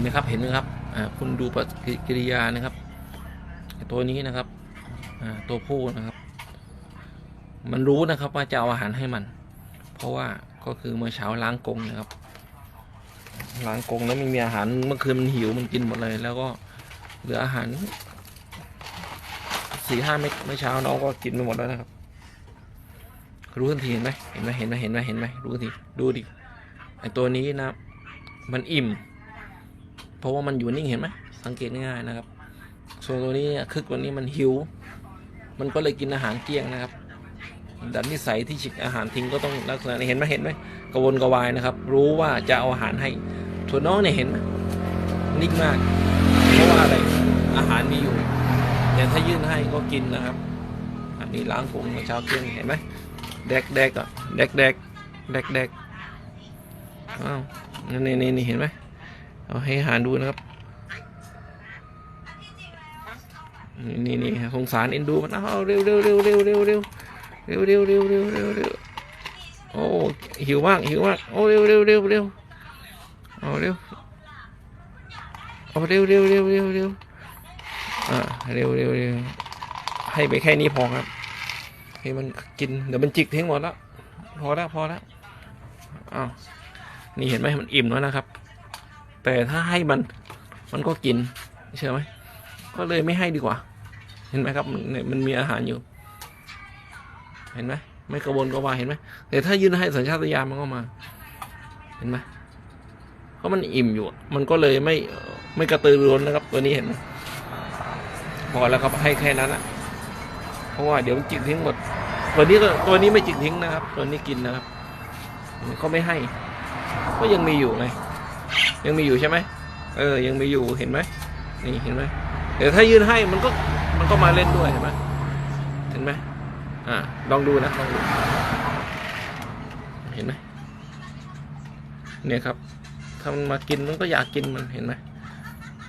นไหมครับเห็นไหมครับอ่าคุณดูปฏิกิริยานะครับ ตัวนี้นะครับอ่าตัวผู้นะครับ มันรู้นะครับว่าจะเอาอาหารให้มัน เพราะว่าก็คือเมื่อเช้าล้างกรงนะครับ ล้างกรงแล้วไม่มีอาหารเมื่อคืนมันหิวมันกินหมดเลย แล้วก็เหลืออาหารสี่ห้าเม็ดเมื่อเช้าน้องก็กินไปหมดแล้วนะครับ รู้ทันทีเห็นไหมเห็นไหมเห็นไหมเห็นไหมเห็นไหมรู้ทันทีดูดิไอตัวนี้นะ มันอิ่ม เพราะว่ามันอยู่นิ่งเห็นไหมสังเกตง่ายๆนะครับ ส่วนตัวนี้คึกตัวนี้มันหิว มันก็เลยกินอาหารเกลี้ยงนะครับดันนิสัยที่ฉิกอาหารทิ้งก็ต้องลักษณะนี้เห็นไหมเห็นไหมกระวนกระวายนะครับ รู้ว่าจะเอาอาหารให้ส่วนน้องเนี่ยเห็นไหมนิ่งมากเพราะว่าอะไรอาหารมีอยู่ แต่ถ้ายื่นให้ก็กินนะครับ อันนี้ล้างผงเมื่อเช้าเที่ยงเห็นไหมแดกแดกอะแดกแดกแดกแดกอ้าวนี่นี่นี่เห็นไหม เอาให้หารดูนะครับนี่นี่นี่สงสารเอ็นดูมันเอาเร็วเร็วเร็วเร็วเร็วเร็วเร็วเร็วเร็วเร็วเร็วเร็วโอ้หิวมากหิวมากโอ้เร็วเร็วเร็วเร็วเอาเร็วเอาเร็วเร็วเร็วเร็วเร็วอ่าเร็วเร็วเร็วให้ไปแค่นี้พอครับให้มันกินเดี๋ยวมันจิกทิ้งหมดแล้วพอแล้วพอแล้วอ้าวนี่เห็นไหมมันอิ่มแล้วนะครับ แต่ถ้าให้มันมันก็กินเชื่อไหมก็เลยไม่ให้ดีกว่า เห็นไหมครับมันเนี่ยมันมีอาหารอยู่ เห็นไหมไม่กระวนกระวายเห็นไหมแต่ถ้ายื่นให้สัญชาตญาณมันก็มา เห็นไหมเพราะมันอิ่มอยู่ มันก็เลยไม่ไม่กระตือรือร้นนะครับ ตัวนี้เห็นไหมพอแล้วครับให้แค่นั้นอะเพราะว่าเดี๋ยวมันจิกทิ้งหมด ตัวนี้ก็ตัวนี้ไม่จิกทิ้งนะครับ ตัวนี้กินนะครับ ก็ไม่ให้ ก็ยังมีอยู่ไง ยังมีอยู่ใช่ไหมเออ ยังมีอยู่เห็นไหมนี่เห็นไหมแต่ถ้ายื่นให้มันก็มันก็มาเล่นด้วยเห็นไหมเห็นไหมอ่าลองดูนะลองดูเห็นไหมเนี่ยครับถ้ามันมากินมันก็อยากกินมันเห็นไหม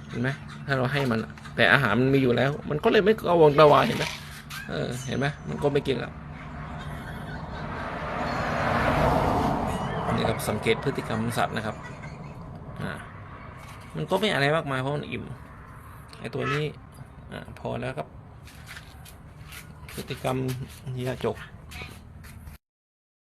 เห็นไหมถ้าเราให้มัน แต่อาหารมันมีอยู่แล้ว มันก็เลยไม่กระวนกระวายเห็นไหมเออเห็นไหมมันก็ไม่กินแล้วนี่ครับสังเกตพฤติกรรมสัตว์นะครับ มันก็ไม่อะไรมากมายเพราะมันอิ่มไอตัวนี้อ่าพอแล้วครับ พฤติกรรมยาจก